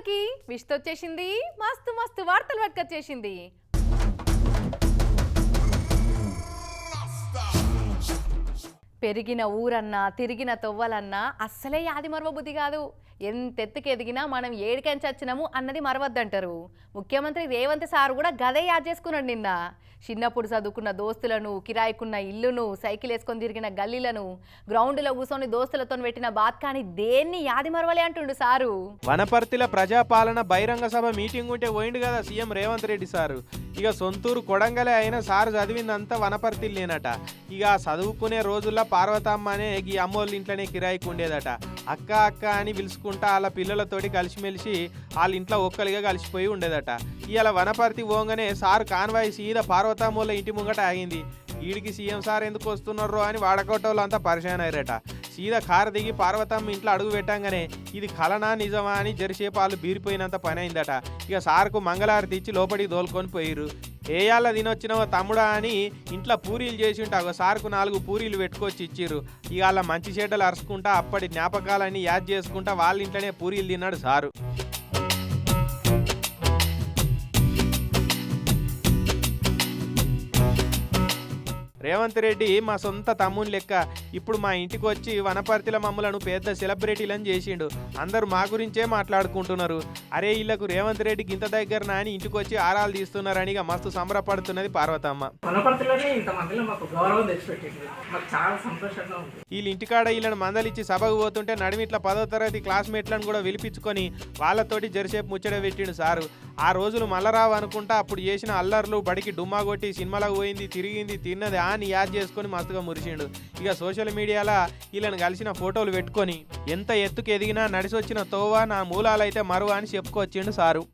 అందరికి విష్త వచ్చేసింది. మస్తు మస్తు వార్తలు పట్టుకొచ్చేసింది పెరిగిన ఊరన్నా తిరిగిన తొవ్వలన్నా అస్సలే యాది మరవబుద్ధి కాదు. ఎంతెత్తుకు ఎదిగినా మనం ఏడికంచి వచ్చినాము అన్నది మరవద్దంటారు. ముఖ్యమంత్రి రేవంత్ సార్ కూడా గదే యాద్ చేసుకున్నాడు నిన్న. చిన్నప్పుడు చదువుకున్న దోస్తులను కిరాయికున్న ఇల్లును సైకిల్ వేసుకొని తిరిగిన గల్లీలను గ్రౌండ్లో కూర్చొని దోస్తులతో పెట్టిన బాత్ కానీ దేన్ని యాది మరవలే అంటుండు సారు? వనపర్తిల ప్రజాపాలన బహిరంగ సభ మీటింగ్ ఉంటే పోయిండు కదా సీఎం రేవంత్ రెడ్డి సారు. ఇక సొంతూరు కొడంగలే అయిన సారు చదివిందంతా వనపర్తి లేనట ఇక చదువుకునే రోజుల్లో పార్వతమ్మ అనే ఈ అమ్మోళ్ళ ఇంట్లోనే కిరాయికి ఉండేదట. అక్క అక్క అని పిలుచుకుంటా వాళ్ళ పిల్లలతోటి కలిసిమెలిసి వాళ్ళ ఇంట్లో ఒక్కలిగా కలిసిపోయి ఉండేదట. ఇవాళ వనపర్తి పోగానే సారు కాన్వాయ్ సీదా పార్వతమ్మోళ్ళ ఇంటి ముంగట ఆగింది. వీడికి సీఎం సార్ ఎందుకు వస్తున్నారో అని వాడకోటోళ్ళు అంతా పరిచయం అయ్యారట. సీదా కారు దిగి పార్వతమ్మ ఇంట్లో అడుగు పెట్టంగానే ఇది కలనా నిజమా? అని జరిసేపాలు బీరిపోయినంత పని అయిందట. ఇక సార్కు మంగళారతి ఇచ్చి లోపలికి దోలుకొని పోయిరు ఏయాల తినొచ్చినవో తమ్ముడా? అని ఇంట్లో పూరీలు చేసి ఉంటే ఒక సార్కు నాలుగు పూరీలు పెట్టుకొచ్చి ఇచ్చిర్రు. ఇక వాళ్ళ మంచి చెడ్డలు అరుచుకుంటా అప్పటి జ్ఞాపకాలన్నీ యాద్ చేసుకుంటా వాళ్ళ ఇంట్లోనే పూరీలు తిన్నాడు సారు. రేవంత్ రెడ్డి మా సొంత తమ్ముని లెక్క. ఇప్పుడు మా ఇంటికి వచ్చి వనపర్తిల మమ్మలను పెద్ద సెలబ్రిటీలని చేసిండు. అందరూ మా గురించే మాట్లాడుకుంటున్నారు. అరే వీళ్ళకు రేవంత్ రెడ్డికి ఇంత దగ్గర నాని ఇంటికి వచ్చి ఆరాలు తీస్తున్నారని ఇక మస్తు సంబరపడుతున్నది పార్వతమ్మ. వీళ్ళు ఇంటికాడ వీళ్ళని మందలిచ్చి సభకు పోతుంటే నడిమిట్ల పదో తరగతి క్లాస్మేట్లను కూడా పిలిపించుకొని వాళ్ళతోటి జరిసేపు ముచ్చట పెట్టిండు సారు. ఆ రోజులు మల్లరావు అనుకుంటా అప్పుడు చేసిన అల్లర్లు బడికి డుమ్మా కొట్టి సినిమాలకు పోయింది తిరిగింది తిన్నది అని యాద్ చేసుకొని మస్తుగా మురిసిండు. ఇక సోషల్ మీడియాలో వీళ్ళని కలిసిన ఫోటోలు పెట్టుకొని ఎంత ఎత్తుకు ఎదిగినా నడిసొచ్చిన తోవా నా మూలాలైతే మరువా అని చెప్పుకొచ్చిండు సారు.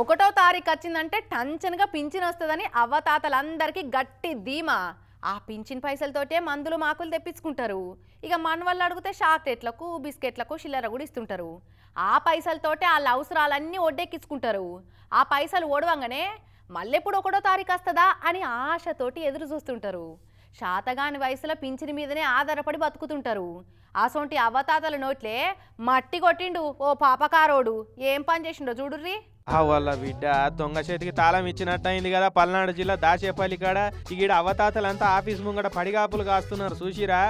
ఒకటో తారీఖు వచ్చిందంటే టంచన్గా పింఛన్ వస్తుందని అవ్వతాతలందరికీ గట్టి ధీమా. ఆ పింఛన్ పైసలతోటే మందులు మాకులు తెప్పించుకుంటారు. ఇక మన వాళ్ళు అడిగితే చాక్లెట్లకు బిస్కెట్లకు చిల్లర కూడా ఇస్తుంటారు. ఆ పైసలతోటే వాళ్ళ అవసరాలన్నీ ఒడ్డెక్కించుకుంటారు. ఆ పైసలు ఓడవంగానే మళ్ళెప్పుడు ఒకటో తారీఖు వస్తుందా అని ఆశతోటి ఎదురు చూస్తుంటారు. శాతగాని వయసులో పింఛని మీదనే ఆధారపడి బతుకుతుంటారు. అసొంటి అవ్వతాతల నోట్లే మట్టి కొట్టిండు ఓ పాపకారోడు. ఏం పని చేసిండో చూడుర్రీ? వాళ్ళ బిడ్డ దొంగ చేతికి తాళం ఇచ్చినట్టు అయింది కదా పల్నాడు జిల్లా దాచేపల్లి కాడ. ఈడ అవతాతలంతా ఆఫీస్ ముంగట పడిగాపులు కాస్తున్నారు. చూసిరా?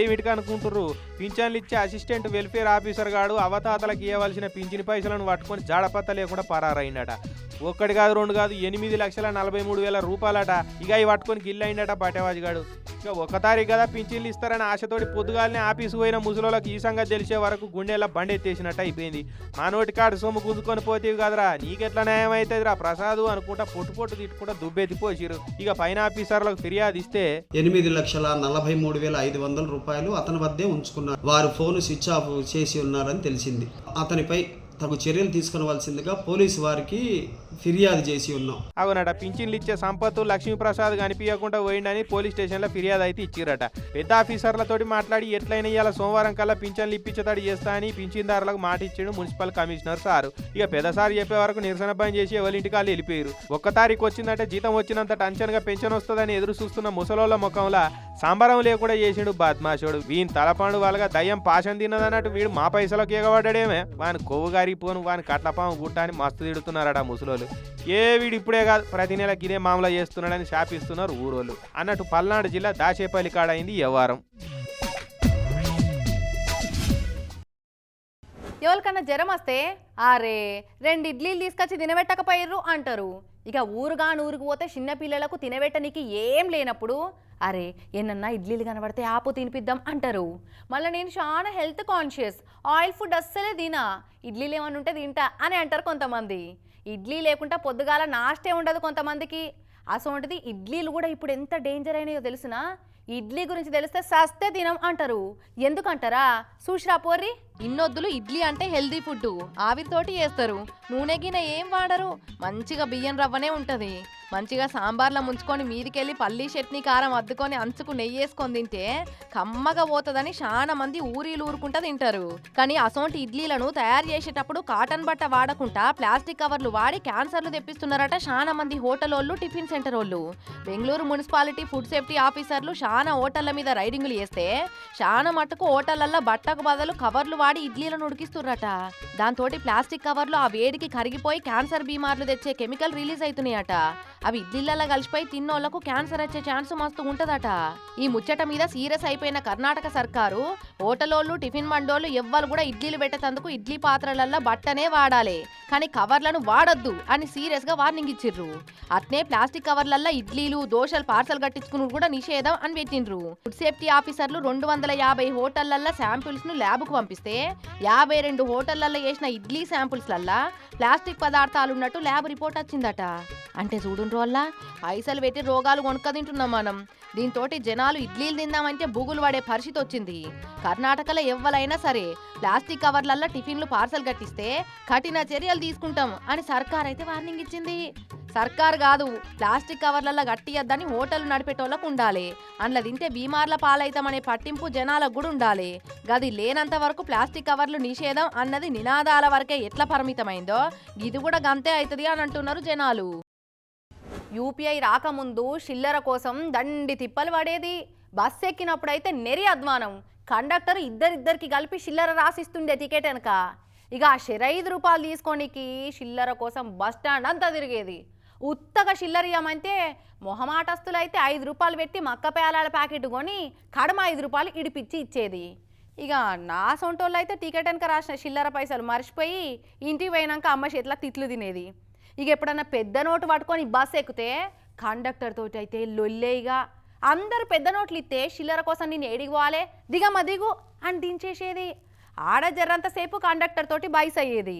ఏమిటికి అనుకుంటుర్రు? పింఛన్లు ఇచ్చే అసిస్టెంట్ వెల్ఫేర్ ఆఫీసర్ గాడు అవతాతలకు ఇవ్వవలసిన పింఛన్ పైసలను పట్టుకొని జాడపత్త లేకుండా పరారైండట ఒక్కటి కాదు రెండు కాదు ఎనిమిది లక్షల నలభై మూడు వేల రూపాయలట. ఇక పట్టుకొని గిల్లైండట బట్టేవాజు గాడు. ఇక ఒక తారీఖు కదా పింఛన్లు ఇస్తారని ఆశతోటి పొద్దుగాలనే ఆఫీసు పోయిన ముసలోళ్ళకి ఈ సంగతి తెలిసే వరకు గుండెల బండెత్తేసినట్టు అయిపోయింది. మా నోటి కాడు సొమ్ము గుంజుకొని పోతేవి కదరా నీకెట్లా న్యాయం అవుతుందిరా ప్రసాదు అనుకుంటా పొట్టు పొట్టు తిట్టుకుంటా దుబ్బెత్తిపోసిరు ఇక పైన ఆఫీసర్లకు ఫిర్యాదు ఇస్తే ఎనిమిది లక్షల నలభై మూడు వేల ఐదు వందల రూపాయలు అతని వద్దే ఉంచుకున్నారు. వారు ఫోన్ స్విచ్ ఆఫ్ చేసి ఉన్నారని తెలిసింది. అతనిపై తగు చర్యలు తీసుకునవలసిందిగా పోలీసు వారికి ఫిర్యాదు చేసి ఉన్నాం. అవునట పింఛన్లు ఇచ్చే సంపత్తు లక్ష్మీప్రసాద్ కనిపించకుండా పోయిండని పోలీస్ స్టేషన్లో ఫిర్యాదు అయితే ఇచ్చిరట. పెద్ద ఆఫీసర్లతోటి మాట్లాడి ఎట్లయినా ఇవాళ సోమవారం కల్లా పింఛన్లు ఇప్పించతాడు చేస్తా అని పింఛన్దారులకు మాట ఇచ్చాడు మున్సిపల్ కమిషనర్ సారు. ఇక పెద్దసారి చెప్పే వరకు నిరసన పని చేసి ఎవరింటికి వాళ్ళు వెళ్ళిపోయారు ఒక్క తారీఖు వచ్చిందంటే జీతం వచ్చినంత టెన్షన్గా పెన్షన్ వస్తుందని ఎదురు చూస్తున్న ముసలోళ్ళ ముఖంలో సంబరం లేకుండా చేసిండు బద్మాషుడు. వీని తలపాండు వాళ్ళగా దయ్యం పాశం తిన్నదన్నట్టు వీడు మా పైసలకు ఎగబడ్డాడేమే. వాని కొవ్వు గారిపోను వాని కట్లపాము గుట్ట అని మస్తు తిడుతున్నారట ముసలోళ్ళు. ఏ వీడు ఇప్పుడే కాదు ప్రతి నెల గిరే మామూలు చేస్తున్నాడని శాపిస్తున్నారు ఊరోళ్ళు. అన్నట్టు పల్నాడు జిల్లా దాచేపల్లి కాడ అయింది వ్యవహారం. ఎవరికన్నా జ్వరం వస్తే అరే రెండు ఇడ్లీలు తీసుకొచ్చి తినబెట్టకపోయిర్రు అంటారు. ఇక ఊరుగా ఊరికి పోతే చిన్నపిల్లలకు తినబెట్టనికి ఏం లేనప్పుడు అరే ఏనన్నా ఇడ్లీలు కనబడితే ఆపు తినిపిద్దాం అంటారు. మళ్ళీ నేను చాలా హెల్త్ కాన్షియస్ ఆయిల్ ఫుడ్ అస్సలే తినా ఇడ్లీలు ఏమన్నా ఉంటే తింటా అని అంటారు కొంతమంది. ఇడ్లీ లేకుండా పొద్దుగాల నాష్టే ఉండదు కొంతమందికి. అసోంటిది ఇడ్లీలు కూడా ఇప్పుడు ఎంత డేంజర్ అయినాయో తెలుసునా? ఇడ్లీ గురించి తెలిస్తే సస్తే తినం అంటారు. ఎందుకంటారా? చూసిరా పోర్రి? ఇన్నొద్దులు ఇడ్లీ అంటే హెల్దీ ఫుడ్ ఆవిరితోటి చేస్తారు నూనె గిన్నె ఏం వాడరు. మంచిగా బియ్యం రవ్వనే ఉంటుంది. మంచిగా సాంబార్లో ముంచుకొని మీదికెళ్ళి పల్లీ చట్నీ కారం అద్దుకొని అంచుకు నెయ్యి వేసుకొని తింటే కమ్మగా పోతుందని చాలా మంది ఊరీలు ఊరుకుంటా తింటారు. కానీ అసోంటి ఇడ్లీలను తయారు చేసేటప్పుడు కాటన్ బట్ట వాడకుండా ప్లాస్టిక్ కవర్లు వాడి క్యాన్సర్లు తెప్పిస్తున్నారట చాలా మంది హోటల్ వాళ్ళు టిఫిన్ సెంటర్ వాళ్ళు బెంగళూరు మున్సిపాలిటీ ఫుడ్ సేఫ్టీ ఆఫీసర్లు చాలా హోటళ్ళ మీద రైడింగ్లు చేస్తే చాలా మట్టుకు హోటళ్ళలో బట్టకు బదులు కవర్లు వాడి ఇడ్లీలను ఉడికిస్తుర్రట. దాంతో ప్లాస్టిక్ కవర్లు ఆ వేడికి కరిగిపోయి క్యాన్సర్ బీమార్లు తెచ్చే కెమికల్ రిలీజ్ అవుతున్నాయట అవి ఇడ్లీలలో కలిసిపోయి తిన్నోళ్ళకు క్యాన్సర్ వచ్చే ఛాన్స్ మస్తు ఉంటదట. ఈ ముచ్చట మీద సీరియస్ అయిపోయిన కర్ణాటక సర్కారు హోటలోళ్ళు టిఫిన్ మండోళ్ళు ఎవ్వరు కూడా ఇడ్లీలు పెట్టేందుకు ఇడ్లీ పాత్రలల్లో బట్టనే వాడాలి. కానీ కవర్లను వాడొద్దు అని సీరియస్గా వార్నింగ్ ఇచ్చిర్రు. అట్నే ప్లాస్టిక్ కవర్లల్లో ఇడ్లీలు దోశలు పార్సల్ కట్టించుకుని కూడా నిషేధం అని పెట్టిండ్రు. ఫుడ్ సేఫ్టీ ఆఫీసర్లు రెండు వందల యాభై హోటళ్ళల్లో శాంపిల్స్ను ల్యాబ్కు పంపిస్తే యాభై రెండు హోటళ్ళలో చేసిన ఇడ్లీ శాంపిల్స్ లల్లా ప్లాస్టిక్ పదార్థాలు ఉన్నట్టు ల్యాబ్ రిపోర్ట్ వచ్చిందట. అంటే చూడు వల్ల పైసలు పెట్టి రోగాలు కొనుక్క తింటున్నాం మనం. దీంతో జనాలు ఇడ్లీలు తిందామంటే బుగులు పడే పరిస్థితి వచ్చింది. కర్ణాటకలో ఎవ్వలైనా సరే ప్లాస్టిక్ కవర్లల్లో టిఫిన్లు పార్సల్ కట్టిస్తే కఠిన చర్యలు తీసుకుంటాం అని సర్కార్ అయితే వార్నింగ్ ఇచ్చింది. సర్కార్ కాదు ప్లాస్టిక్ కవర్లలో గట్టియద్దని హోటల్ నడిపేటోళ్ళకు ఉండాలి. అందులో తింటే బీమార్ల పాలైతామనే పట్టింపు జనాలకు కూడా ఉండాలి. గది లేనంత వరకు ప్లాస్టిక్ కవర్లు నిషేధం అన్నది నినాదాల వరకే ఎట్లా పరిమితమైందో ఇది కూడా గంతే అవుతుంది అని అంటున్నారు జనాలు. యూపీఐ రాకముందు చిల్లర కోసం దండి తిప్పలు పడేది. బస్ ఎక్కినప్పుడైతే నెరి అధ్వానం కండక్టర్ ఇద్దరిద్దరికి కలిపి చిల్లర రాసిస్తుండే టికెట్ వెనక. ఇక ఆ ఐదు రూపాయలు తీసుకోనికి చిల్లర కోసం బస్ స్టాండ్ అంతా తిరిగేది. ఉత్తగా చిల్లర ఇయ్యమంటే మొహమాటస్తులు అయితే ఐదు రూపాయలు పెట్టి మక్క పేలాల ప్యాకెట్ కొని కడమ ఐదు రూపాయలు ఇడిపిచ్చి ఇచ్చేది. ఇక నా సొంటోళ్ళు అయితే టికెట్ వెనక రాసిన చిల్లర పైసలు మర్చిపోయి ఇంటికి పోయినాక అమ్మ చేతిలో తిట్లు తినేది. ఇక ఎప్పుడన్నా పెద్ద నోటు పట్టుకొని బస్ ఎక్కితే కండక్టర్ తోటి అయితే లొల్లేయిగా అందరు పెద్ద నోట్లు ఇస్తే చిల్లర కోసం నేను ఏడికి పోవాలే? దిగమ్మ దిగు అని దించేసేది. ఆడ జర్రంతసేపు కండక్టర్ తోటి బైస్ అయ్యేది.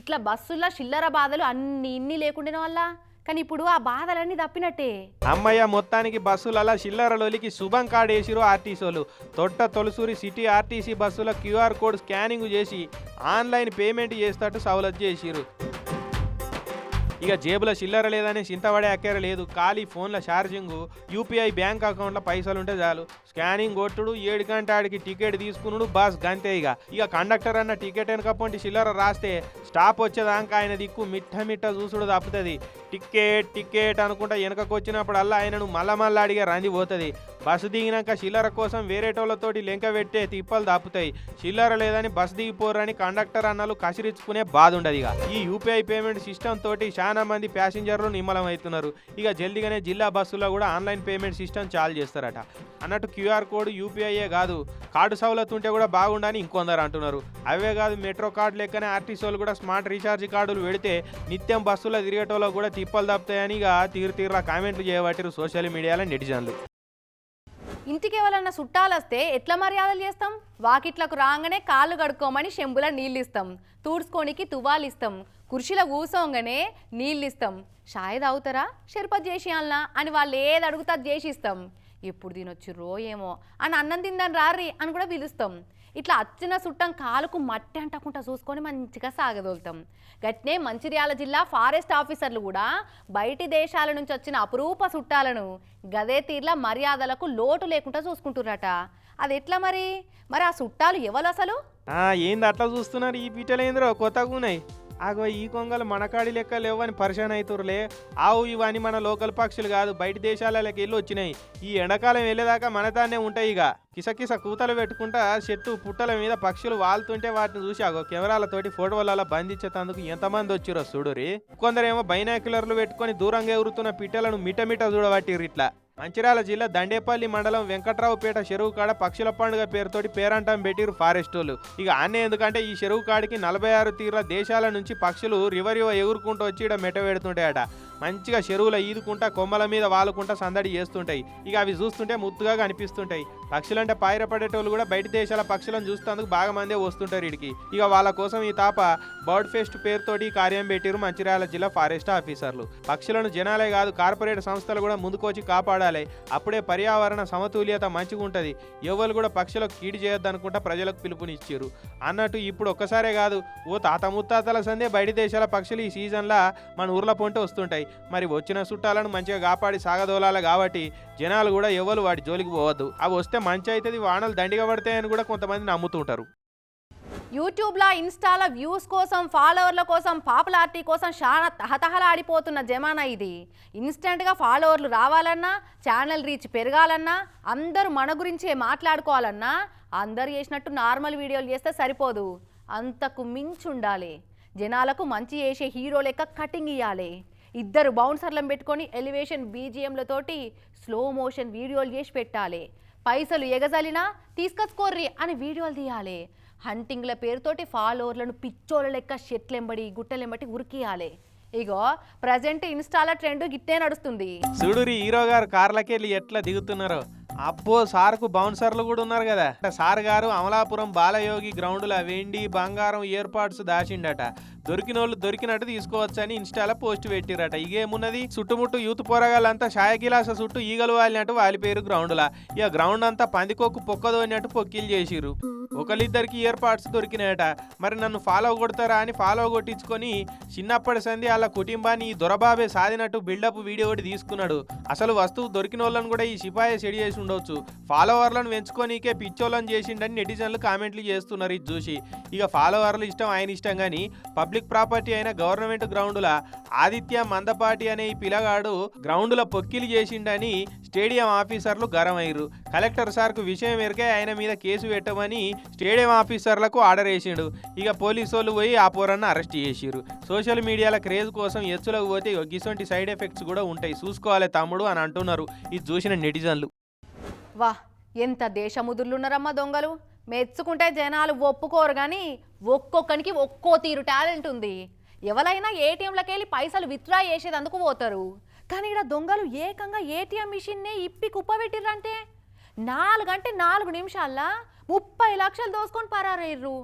ఇట్లా బస్సుల్లో చిల్లర బాధలు అన్ని ఇన్ని లేకుండానే వల్ల? కానీ ఇప్పుడు ఆ బాధలన్నీ తప్పినట్టే. అమ్మయ్య మొత్తానికి బస్సులలో చిల్లరలోలికి శుభం కార్డ్ వేసిరు ఆర్టీసీలు తొట్ట తొలసూరి సిటీ ఆర్టీసీ బస్సుల క్యూఆర్ కోడ్ స్కానింగ్ చేసి ఆన్లైన్ పేమెంట్ చేస్తట్టు సవలత్ చేసిరు ఇక జేబులో చిల్లర లేదని చింతపడే అక్కర లేదు. ఖాళీ ఫోన్ల ఛార్జింగ్ యూపీఐ బ్యాంక్ అకౌంట్లో పైసలు ఉంటే చాలు. స్కానింగ్ కొట్టుడు ఏడు గంట ఆడికి టికెట్ తీసుకున్నాడు బస్ గంతే ఇక. ఇక కండక్టర్ అన్న టికెట్ వెనకపోంటి చిల్లర రాస్తే స్టాప్ వచ్చేదాకా ఆయన దిక్కు మిట్ట మిట్ట చూసుడు తప్పుతుంది. టికెట్ టికెట్ అనుకుంటా వెనకకు వచ్చినప్పుడల్లా ఆయనను మల్ల మల్ల అడిగే రంది పోతుంది. బస్సు దిగినాక చిల్లర కోసం వేరేటోళ్ళతోటి లెంక పెట్టే తిప్పలు దాపుతాయి. చిల్లర లేదని బస్సు దిగిపోరని కండక్టర్ అన్నలు కసిరించుకునే బాధ ఉండదు ఇక. ఈ యూపీఐ పేమెంట్ సిస్టమ్ తోటి చాలా మంది ప్యాసింజర్లు నిమ్మలం అవుతున్నారు ఇక జల్దిగానే జిల్లా బస్సులో కూడా ఆన్లైన్ పేమెంట్ సిస్టమ్ చాలు చేస్తారట. అన్నట్టు క్యూఆర్ కోడ్ యూపీఐయే కాదు. కార్డు సవలత్ ఉంటే కూడా బాగుండని ఇంకొందరు అంటున్నారు. అవే కాదు మెట్రో కార్డు లెక్కనే ఆర్టీసీలు కూడా స్మార్ట్ రీఛార్జ్ కార్డులు పెడితే నిత్యం బస్సులో తిరిగేటోళ్ళకు కూడా తిప్పలు తప్పుతాయని ఇక తీరు తీరురా కామెంట్లు చేయబట్టారు సోషల్ మీడియాలో నెటిజన్లు. ఇంటికి ఎవరన్నా చుట్టాలొస్తే ఎట్లా మర్యాదలు చేస్తాం? వాకిట్లకు రాగానే కాళ్ళు కడుక్కోమని చెంబుల నీళ్ళు ఇస్తాం తూడ్చుకోనికి తువ్వాలు ఇస్తాం కుర్చీలో కూసోగానే నీళ్ళు ఇస్తాం షాయ్ తాగుతారా? షర్పత్ చేసి అల్లా అని వాళ్ళు ఏది అడుగుతా చేసి ఇస్తాం ఎప్పుడు తినొచ్చిర్రో ఏమో అని అన్నం తిందని రారి అని కూడా పిలుస్తాం. ఇట్లా అచ్చిన చుట్టం కాలుకు మట్టి అంటకుండా చూసుకొని మంచిగా సాగదోలుతాం. గట్నే మంచిర్యాల జిల్లా ఫారెస్ట్ ఆఫీసర్లు కూడా బయటి దేశాల నుంచి వచ్చిన అపురూప చుట్టాలను గదే తీర్ల మర్యాదలకు లోటు లేకుండా చూసుకుంటున్నారట. అది ఎట్లా మరి? మరి ఆ చుట్టాలు ఎవరు అసలు? ఏంది అట్లా చూస్తున్నారు? ఈ పీటలేంద్రో కొత్తగా ఉన్నాయి ఆగో ఈ కొంగలు మనకాడి లెక్క లేవని పరిశాన్ అవుతురులే ఆవు ఇవన్నీ మన లోకల్ పక్షులు కాదు బయట దేశాలకి వెళ్ళి వచ్చినాయి. ఈ ఎండాకాలం వెళ్ళేదాకా మనతానే ఉంటాయి ఇక కిసకిస కూతలు పెట్టుకుంటా చెట్టు పుట్టల మీద పక్షులు వాళ్తుంటే వాటిని చూసి ఆగో కెమెరాలతోటి ఫోటోలలో బంధించేందుకు ఎంతమంది వచ్చిరో చూడురి కొందరేమో బైనాక్యులర్లు పెట్టుకొని దూరంగా ఎగురుతున్న పిట్టలను మిటమిట చూడబట్టిరు ఇట్లా. మంచిర్యాల జిల్లా దండేపల్లి మండలం వెంకట్రావుపేట చెరువు కాడ పక్షుల పండుగ పేరుతోటి పేరంటం పెట్టిరు ఫారెస్ట్ వాళ్ళు ఇక ఆనే ఎందుకంటే ఈ చెరువు కాడికి నలభై ఆరు తీర్ల దేశాల నుంచి పక్షులు రివర్ రివర్ ఎగురుకుంటూ వచ్చి ఇక్కడ మెట పెడుతుంటాయట. మంచిగా చెరువులో ఈదుకుంటా కొమ్మల మీద వాలుకుంటా సందడి చేస్తుంటాయి. ఇక అవి చూస్తుంటే ముద్దుగా కనిపిస్తుంటాయి. పక్షులంటే పాయరపడేటోళ్ళు కూడా బయట దేశాల పక్షులను చూస్తేందుకు బాగా మందే వస్తుంటారు ఇడికి. ఇక వాళ్ళ కోసం ఈ తాప బర్డ్ ఫెస్ట్ పేరుతోటి కార్యం పెట్టిరు మంచిర్యాల జిల్లా ఫారెస్ట్ ఆఫీసర్లు. పక్షులను జనాలే కాదు కార్పొరేట్ సంస్థలు కూడా ముందుకొచ్చి కాపాడాలి. అప్పుడే పర్యావరణ సమతుల్యత మంచిగా ఉంటుంది. ఎవరు కూడా పక్షులకు కీడు చేయొద్దనుకుంటా ప్రజలకు పిలుపునిచ్చారు అన్నట్టు ఇప్పుడు ఒక్కసారే కాదు ఓ తాత ముత్తాతల సందే బయట దేశాల పక్షులు ఈ సీజన్లో మన ఊర్ల పొంటే వస్తుంటాయి. మరి వచ్చిన చుట్టాలను మంచిగా కాపాడి సాగదోలాలి కాబట్టి జనాలు కూడా ఎవరు వాటి జోలికి పోవద్దు. అవి వస్తే మంచి అవుతుంది వానలు దండిగా పడతాయని కూడా కొంతమంది నమ్ముతుంటారు యూట్యూబ్లో ఇన్స్టాలో వ్యూస్ కోసం ఫాలోవర్ల కోసం పాపులారిటీ కోసం చాలా తహతహలాడిపోతున్న జమానా ఇది. ఇన్స్టెంట్గా ఫాలోవర్లు రావాలన్నా ఛానల్ రీచ్ పెరగాలన్నా అందరూ మన గురించే మాట్లాడుకోవాలన్నా అందరు చేసినట్టు నార్మల్ వీడియోలు చేస్తే సరిపోదు. అంతకు మించి ఉండాలి జనాలకు మంచి చేసే హీరో లెక్క కటింగ్ ఇవ్వాలి ఇద్దరు బౌన్సర్లను పెట్టుకొని ఎలివేషన్ బీజిఎంలతోటి స్లో మోషన్ వీడియోలు చేసి పెట్టాలి. పైసలు ఎగజలినా తీసుకొచ్చుకోర్రి అని వీడియోలు తీయాలి. హంటింగ్ల పేరుతోటి ఫాలోవర్లను పిచ్చోళ్ళ లెక్క షెట్లెంబడి గుట్టలెంబడి ఉరికియాలి ఇగో ప్రజెంట్ ఇన్స్టాల ట్రెండ్ గిట్టే నడుస్తుంది. చూడు హీరో గారు కార్లకి వెళ్ళి ఎట్లా దిగుతున్నారో? అబ్బో సార్కు బౌన్సర్లు కూడా ఉన్నారు కదా. సార్ గారు అమలాపురం బాలయోగి గ్రౌండ్లో వెండి బంగారం ఏర్పాట్స్ దాచిండట. దొరికిన వాళ్ళు దొరికినట్టు తీసుకోవచ్చని ఇన్స్టాలో పోస్ట్ పెట్టిరట. ఇగేమున్నది? చుట్టుముట్టు యూత్ పోరగాళ్ళంతా ఛాయగిలాస చుట్టూ ఈగలు వాలినట్టు వాలిపోయారు గ్రౌండ్లా. ఇక గ్రౌండ్ అంతా పందికొక్కు పొక్కదోనినట్టు పొక్కిలు చేసిరు ఒకరిద్దరికి ఇయర్ పార్ట్స్ దొరికినాయట. మరి నన్ను ఫాలో కొడతారా అని ఫాలో కొట్టించుకొని చిన్నప్పటి సంధి వాళ్ళ కుటుంబాన్ని ఈ దొరబాబే సాధినట్టు బిల్డప్ వీడియో ఒకటి తీసుకున్నాడు. అసలు వస్తువు దొరికిన వాళ్ళని కూడా ఈ సిపాయి సెడి చేసి ఉండొచ్చు. ఫాలోవర్లను పెంచుకోనికే పిచ్చోళ్ళని చేసిండని నెటిజన్లు కామెంట్లు చేస్తున్నారు ఇది చూసి ఇక ఫాలోవర్లు ఇష్టం ఆయన ఇష్టం కానీ పబ్లిక్ ప్రాపర్టీ అయిన గవర్నమెంట్ గ్రౌండ్ల ఆదిత్య మందపాటి అనే ఈ పిల్లగాడు గ్రౌండ్ల పొక్కిలు చేసిండని స్టేడియం ఆఫీసర్లు గరమయ్యారు కలెక్టర్ సార్కు విషయం ఎరికే ఆయన మీద కేసు పెట్టమని స్టేడియం ఆఫీసర్లకు ఆర్డర్ వేసిండు. ఇక పోలీసు వాళ్ళు పోయి ఆ పోరన్న అరెస్ట్ చేసిరు సోషల్ మీడియాల క్రేజ్ కోసం ఎచ్చులకు పోతే ఇటువంటి సైడ్ ఎఫెక్ట్స్ కూడా ఉంటాయి. చూసుకోవాలి తమ్ముడు అని అంటున్నారు ఇది చూసిన నెటిజన్లు. వా ఎంత దేశముదుర్లున్నారమ్మా దొంగలు. మెచ్చుకుంటే జనాలు ఒప్పుకోరు కానీ ఒక్కొక్కనికి ఒక్కో తీరు టాలెంట్ ఉంది. ఎవరైనా ఏటీఎంలకి వెళ్ళి పైసలు విత్డ్రా చేసేదందుకు పోతారు. కానీ ఇక్కడ దొంగలు ఏకంగా ఏటీఎం మిషన్నే ఇప్పి కుప్పబెట్టిర్రంటే? నాలుగంటే నాలుగు నిమిషాల్లో ముప్పై లక్షలు దోసుకొని పరారయ్యారు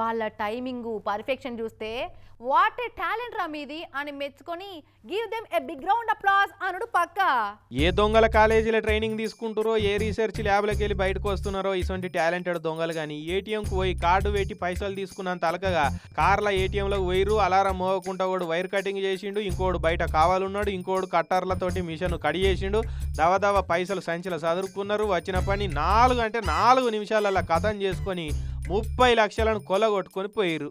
వాళ్ళ టైమింగు పర్ఫెక్షన్ చూస్తే వాట్ ఏ టాలెంట్ రా మీది అని మెచ్చుకొని give them a big round applause అనుడు పక్కా. ఏ దొంగల కాలేజీలో ట్రైనింగ్ తీసుకుంటారో ఏ రీసెర్చ్ ల్యాబ్లకి వెళ్ళి బయటకు వస్తున్నారో ఇటువంటి టాలెంటెడ్ దొంగలు కానీ ఏటీఎంకి పోయి కార్డు పెట్టి పైసలు తీసుకున్నంత అలకగా కార్ల ఏటీఎంలకు వైరు అలారం మోగకుండా కూడా వైర్ కటింగ్ చేసిండు ఇంకోడు బయట కావాలన్నాడు ఇంకోడు కట్టర్లతోటి మిషన్ కడి చేసిండు దవదవ పైసలు సంచిలో చదువుకున్నారు వచ్చిన పని నాలుగు అంటే నాలుగు నిమిషాలలో కథం చేసుకొని ముప్పై లక్షలను కొలగొట్టుకొని పోయిరు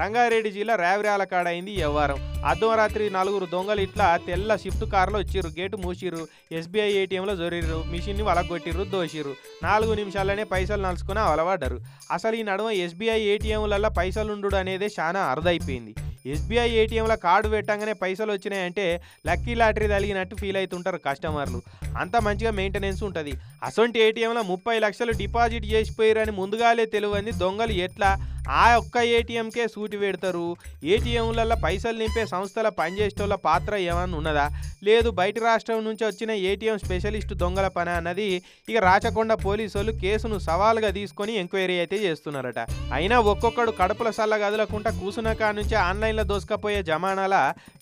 రంగారెడ్డి జిల్లా రేవరాల కాడ అయింది వ్యవహారం. అర్ధరాత్రి నలుగురు దొంగలు ఇట్లా తెల్ల షిఫ్ట్ కారులో వచ్చిర్రు గేటు మూసిర్రు ఎస్బీఐ ఏటీఎంలో జొరిర్రు మిషన్ని వలగొట్టిర్రు దోషిర్రు నాలుగు నిమిషాలనే పైసలు నలుచుకుని అలవాడారు అసలు ఈ నడుమ ఎస్బీఐ ఏటీఎంలలో పైసలు ఉండు అనేది చాలా అరుదైపోయింది. ఎస్బీఐ ఏటీఎంలో కార్డు పెట్టంగానే పైసలు వచ్చినాయంటే లక్కీ లాటరీ తగిలినట్టు ఫీల్ అవుతుంటారు కస్టమర్లు. అంత మంచిగా మెయింటెనెన్స్ ఉంటుంది. అసొంటి ఏటీఎంలో ముప్పై లక్షలు డిపాజిట్ చేసిపోయారని ముందుగాలే తెలియంది దొంగలు ఎట్లా ఆ ఒక్క ఏటీఎంకే సూటి పెడతారు ఏటీఎంలలో పైసలు నింపే సంస్థల పనిచేసేటోళ్ళ పాత్ర ఏమన్నా ఉన్నదా? లేదు బయట రాష్ట్రం నుంచి వచ్చిన ఏటీఎం స్పెషలిస్ట్ దొంగల పని అన్నది ఇక రాచకొండ పోలీసు వాళ్ళు కేసును సవాల్గా తీసుకొని ఎంక్వైరీ అయితే చేస్తున్నారట. అయినా ఒక్కొక్కడు కడుపుల సల్ల కదలకుండా కూసున్న కాడ నుంచి ఆన్లైన్లో దోసుకపోయే జమానాల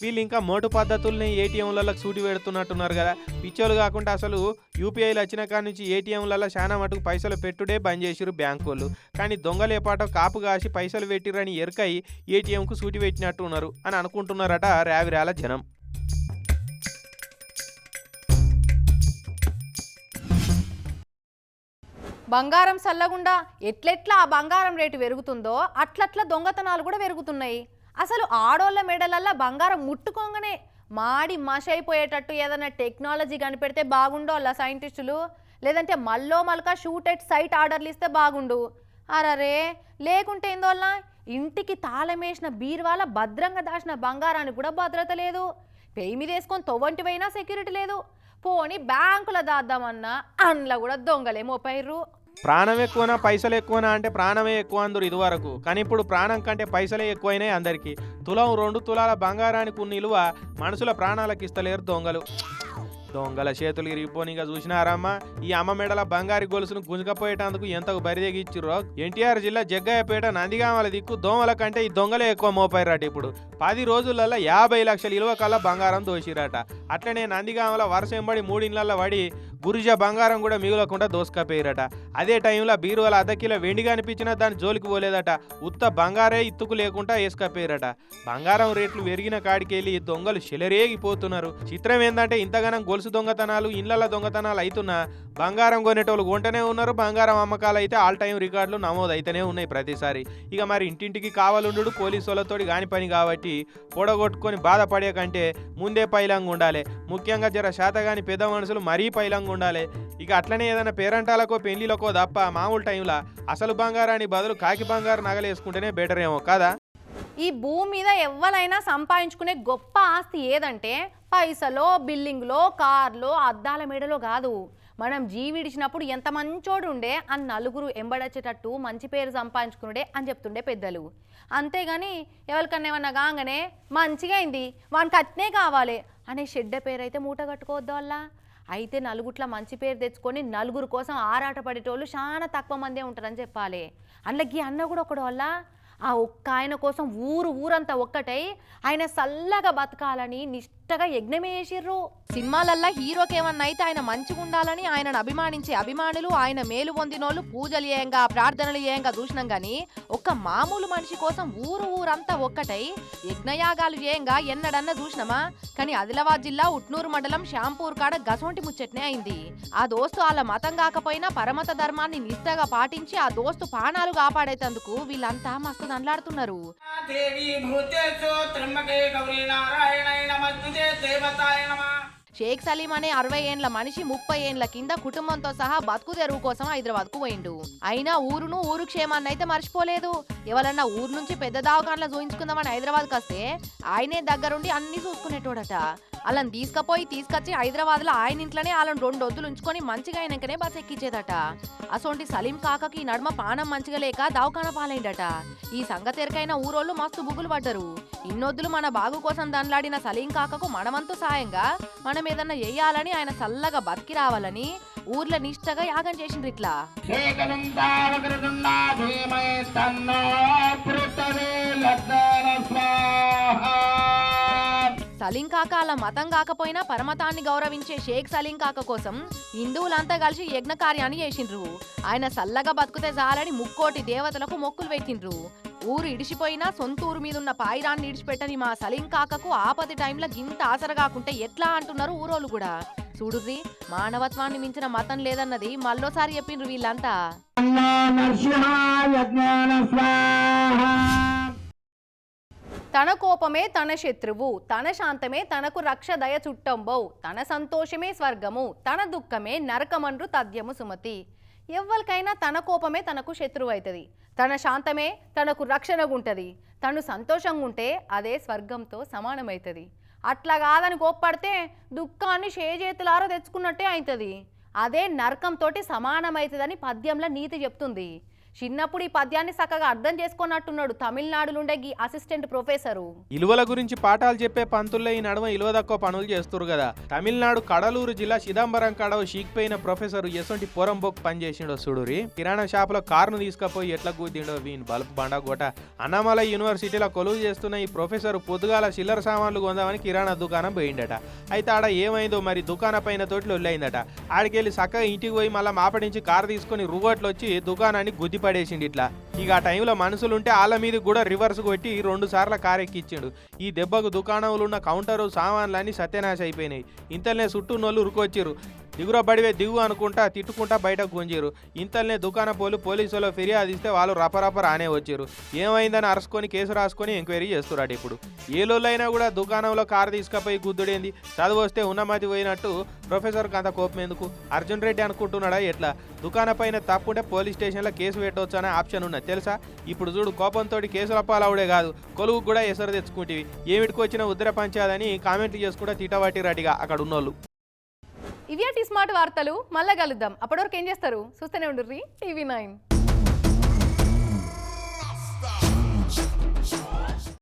వీళ్ళు ఇంకా మోటు పద్ధతుల్ని ఏటీఎంలలో సూటి పెడుతున్నట్టున్నారు కదా. పిచ్చోలు కాకుండా అసలు యూపీఐలు వచ్చిన కాడ నుంచి ఏటీఎంలలో చాలా మటుకు పైసలు పెట్టుడే బంద్ చేసిరు బ్యాంకు వాళ్ళు కానీ దొంగలేపాటో కాపు కాసి పైసలు పెట్టిరని ఎరుకై ఏటీఎంకు సూటి పెట్టినట్టు ఉన్నారు అని అనుకుంటున్నారట రావిరాల జనం. బంగారం సల్లగుండా ఎట్లెట్లా ఆ బంగారం రేటు పెరుగుతుందో అట్లట్లా దొంగతనాలు కూడా పెరుగుతున్నాయి. అసలు ఆడోళ్ళ మెడలల్లా బంగారం ముట్టుకోగానే మాడి మషైపోయేటట్టు ఏదైనా టెక్నాలజీ కనిపెడితే బాగుండోళ్ళ సైంటిస్టులు? లేదంటే మల్లో మల్కా షూట్ ఎట్ సైట్ ఆర్డర్లు ఇస్తే బాగుండు. అరరే లేకుంటే ఏందోళ్ళ ఇంటికి తాళమేసిన బీర్వాల భద్రంగా దాచిన బంగారానికి కూడా భద్రత లేదు. పెయి మీద వేసుకొని తొవ్వంటి పోయినా సెక్యూరిటీ లేదు. పోని బ్యాంకులో దాద్దామన్నా అందులో కూడా దొంగలే మోపైర్రు ప్రాణం ఎక్కువనా పైసలు ఎక్కువనా అంటే ప్రాణమే ఎక్కువ అందరు ఇదివరకు. కానీ ఇప్పుడు ప్రాణం కంటే పైసలే ఎక్కువైనాయి అందరికీ. తులం రెండు తులాల బంగారానికి ఉన్న నిలువ మనుషుల ప్రాణాలకు ఇస్తలేరు దొంగలు. దొంగల చేతులు ఇరిగిపోనిగా చూసినారమ్మా. ఈ అమ్మ మెడల బంగారు గొలుసును గుంజకపోయేటందుకు ఎంతకు బరిదెగిచ్చిర్రో ఎన్టీఆర్ జిల్లా జగ్గయ్యపేట నందిగామల దిక్కు దోమల కంటే ఈ దొంగలే ఎక్కువ మోపారట ఇప్పుడు. పది రోజులలో యాభై లక్షల ఇలువ కల్లా బంగారం దోసిరట అట్లనే నందిగామల వరుస ఎంబడి మూడిండ్లలో పడి గురిజ బంగారం కూడా మిగులకుండా దోసుకపోయారట. అదే టైంలో బీరువాల అర్ధ కిలో వెండి కనిపించినా దాని జోలికి పోలేదట. ఉత్త బంగారే ఇత్తుకు లేకుండా వేసుకపోయారట. బంగారం రేట్లు పెరిగిన కాడికెళ్ళి దొంగలు చెలరేగిపోతున్నారు. చిత్రం ఏంటంటే ఇంతగానం గొలుసు దొంగతనాలు ఇళ్ళ దొంగతనాలు అవుతున్నా బంగారం కొనేటోళ్ళు కొంటనే ఉన్నారు. బంగారం అమ్మకాలు అయితే ఆల్ టైం రికార్డులు నమోదు అయితేనే ఉన్నాయి ప్రతిసారి. ఇక మరి ఇంటింటికి కావాలుండు పోలీసు వాళ్ళతోటి కాని పని కాబట్టి పొడగొట్టుకొని బాధపడే కంటే ముందే పైలంగా ఉండాలి ముఖ్యంగా జర శాతగాని పెద్ద మనుషులు మరీ పైలంగా ఉండాలి. ఇక అట్లనే ఏదైనా పేరంటాలకో పెళ్ళిలకో తప్ప మామూలు టైంలో అసలు బంగారాన్ని బదులు కాకి బంగారు నగలేసుకుంటేనే బెటర్ ఏమో కదా? ఈ భూమి మీద ఎవ్వరైనా సంపాదించుకునే గొప్ప ఆస్తి ఏదంటే పైసలో బిల్డింగ్లో కార్లో అద్దాల మేడలో కాదు. మనం జీవిడిచినప్పుడు ఎంత మంచోడు ఉండే అని నలుగురు ఎంబడచ్చేటట్టు మంచి పేరు సంపాదించుకునుడే అని చెప్తుండే పెద్దలు. అంతేగాని ఎవరికన్నా ఏమన్నా కాగానే మంచిగా అయింది వానికి అట్నే కావాలి అనే షెడ్డ పేరు అయితే మూట కట్టుకోవద్దు వల్ల అయితే నలుగుట్ల మంచి పేరు తెచ్చుకొని నలుగురు కోసం ఆరాట పడేటోళ్ళు చాలా తక్కువ మందే ఉంటారని చెప్పాలి. అందులోకి అన్న కూడా ఒకడు వల్ల ఆ ఒక్క ఆయన కోసం ఊరు ఊరంతా ఒక్కటై ఆయన చల్లగా బతకాలని నిష్టగా యజ్ఞమే చేసిర్రు. సినిమాలల్లా హీరోకి ఏమన్నా అయితే ఆయన మంచిగా ఉండాలని ఆయనను అభిమానించే అభిమానులు ఆయన మేలు పొందినోళ్ళు పూజలు చేయంగా ప్రార్థనలు చేయంగా చూసినాం గాని ఒక్క మామూలు మనిషి కోసం ఊరు ఊరంతా ఒక్కటై యజ్ఞయాగాలు చేయంగా ఎన్నడన్నా చూసినామా? కానీ ఆదిలాబాద్ జిల్లా ఉట్నూరు మండలం షాంపూర్ కాడ గసొంటి ముచ్చట్నే అయింది. ఆ దోస్తు వాళ్ళ మతం కాకపోయినా పరమత ధర్మాన్ని నిష్టగా పాటించి ఆ దోస్తు ప్రాణాలు కాపాడేటందుకు వీళ్ళంతా మస్తు దండలాడుతున్నారు షేక్ సలీం అనే అరవై ఏండ్ల మనిషి ముప్పై ఏండ్ల కింద కుటుంబంతో సహా బతుకు తెరువు కోసం హైదరాబాద్కు పోయిండు. అయినా ఊరును ఊరు క్షేమాన్ని అయితే మర్చిపోలేదు. ఎవరన్నా ఊరు నుంచి పెద్ద దావకాన్లో చూయించుకుందామని హైదరాబాద్ వస్తే ఆయనే దగ్గరుండి అన్ని చూసుకునేటోడట. వాళ్ళని తీసుకపోయి తీసుకొచ్చి హైదరాబాద్లో ఆయన ఇంట్లోనే వాళ్ళని రెండు వద్దులు ఉంచుకొని మంచిగా అయినాకనే బస్ ఎక్కించేదట అసోంటి సలీం కాకకి ఈ నడుమ పానం మంచిగా లేక దవాఖాన పాలైండట ఈ సంగతి ఎరకైన ఊరోళ్ళు మస్తు బుగులు పడ్డరు. ఇన్నొద్దులు మన బాగు కోసం దండ్లాడిన సలీం కాకకు మనమంతు సాయంగా మనం ఏదన్నా చెయ్యాలని ఆయన చల్లగా బతికి రావాలని ఊర్లో నిష్టగా యాగం చేసిండ్రు ఇట్లా. సలీం కాక అలా మతం కాకపోయినా పరమతాన్ని గౌరవించే షేక్ సలీం కాక కోసం హిందువులంతా కలిసి యజ్ఞ కార్యాన్ని చేసిండ్రు. ఆయన సల్లగా బతుకుతే చాలని ముక్కోటి దేవతలకు మొక్కులు పెట్టిండ్రు. ఊరు ఇడిచిపోయినా సొంత ఊరు మీద ఉన్న పాయిరాన్ని ఇడిచిపెట్టని మా సలీం కాకకు ఆపది టైంలో గింత ఆసర కాకుంటే ఎట్లా అంటున్నారు ఊరోళ్ళు కూడా? చూడుర్రి మానవత్వాన్ని మించిన మతం లేదన్నది మళ్ళోసారి చెప్పిండ్రు వీళ్ళంతా. తన కోపమే తన శత్రువు తన శాంతమే తనకు రక్ష దయ చుట్టంబౌ తన సంతోషమే స్వర్గము తన దుఃఖమే నరకమండ్రు తథ్యము సుమతి. ఎవరికైనా తన కోపమే తనకు శత్రువు అవుతుంది తన శాంతమే తనకు రక్షణగా ఉంటుంది తను సంతోషంగా ఉంటే అదే స్వర్గంతో సమానమవుతుంది అట్లా కాదని కోప్పడితే దుఃఖాన్ని చేతులారా తెచ్చుకున్నట్టే అవుతుంది అదే నరకంతోటి సమానమవుతుందని పద్యంలో నీతి చెప్తుంది. చిన్నప్పుడు ఈ పద్యాన్ని చక్కగా అర్థం చేసుకున్నట్టున్నాడు తమిళనాడులుండే గీ అసిస్టెంట్ ప్రొఫెసరు. ఇలువల గురించి పాఠాలు చెప్పే పంతుల్లో ఈ నడుమ ఇలువ తక్కువ పనులు చేస్తారు కదా. తమిళనాడు కడలూరు జిల్లా చిదంబరం కడవ షీక్పోయిన ప్రొఫెసర్ ఎసొంటి పొరంబోక్ పనిచేసిండో చూడురి కిరాణా షాపులో కారును తీసుకుపోయి ఎట్లా కూదిండో వీన్ బల్బ్ బండగోట అన్నమలై యూనివర్సిటీలో కొలువు చేస్తున్న ఈ ప్రొఫెసర్ పొద్దుగాల చిల్లర సామాన్లు కొందామని కిరాణా దుకాణం పోయిండట. అయితే ఆడ ఏమైందో మరి దుకాణ పైన తోటి లొల్లైందట. ఆడికెళ్ళి చక్కగా ఇంటికి పోయి మళ్ళీ మాపడించి కారు తీసుకొని రుగోట్లు వచ్చి దుకాణాన్ని గుద్ది పడేసిండు ఇట్లా. ఇక ఆ టైంలో మనుషులుంటే వాళ్ళ మీద కూడా రివర్స్ కొట్టి రెండు సార్లు కారు ఈ దెబ్బకు దుకాణంలో ఉన్న కౌంటరు సామాన్లన్నీ సత్యనాశ అయిపోయినాయి. ఇంతలనే చుట్టూనోళ్ళు ఉరుకొచ్చారు దిగురా బడివే దిగు అనుకుంటా తిట్టుకుంటా బయటకు గుంజారు. ఇంతలనే దుకాణ పోలు పోలీసులో ఫిర్యాదు ఇస్తే వాళ్ళు రపరప రానే వచ్చారు. ఏమైందని అరుసుకొని కేసు రాసుకొని ఎంక్వైరీ చేస్తురాడు ఇప్పుడు. ఏ లోళ్ళైనా కూడా దుకాణంలో కారు తీసుకుపోయి గుద్దుడేంది? చదువు వస్తే ఉన్నమతి పోయినట్టు ప్రొఫెసర్కి అంత కోపం ఎందుకు? అర్జున్ రెడ్డి అనుకుంటున్నాడా ఎట్లా? దుకాణ పైన తప్పుంటే పోలీస్ స్టేషన్లో కేసు పెట్టవచ్చు అనే ఆప్షన్ ఉన్నది తెలుసా? ఇప్పుడు చూడు కోపంతో కేసుల పాలవుడే కాదు. కొలువు కూడా ఎసరు తెచ్చుకుంటేవి. ఏమిటికి వచ్చిన ఉద్ర పంచాదని కామెంట్లు చేసుకుంటా తిటవాటి రెడ్డిగా అక్కడ ఉన్నోళ్ళు ఇవి టీ స్మార్ట్ వార్తలు మళ్ళా కలుద్దాం. అప్పటివరకు ఏం చేస్తారు? చూస్తూనే ఉండుర్రి. TV nine.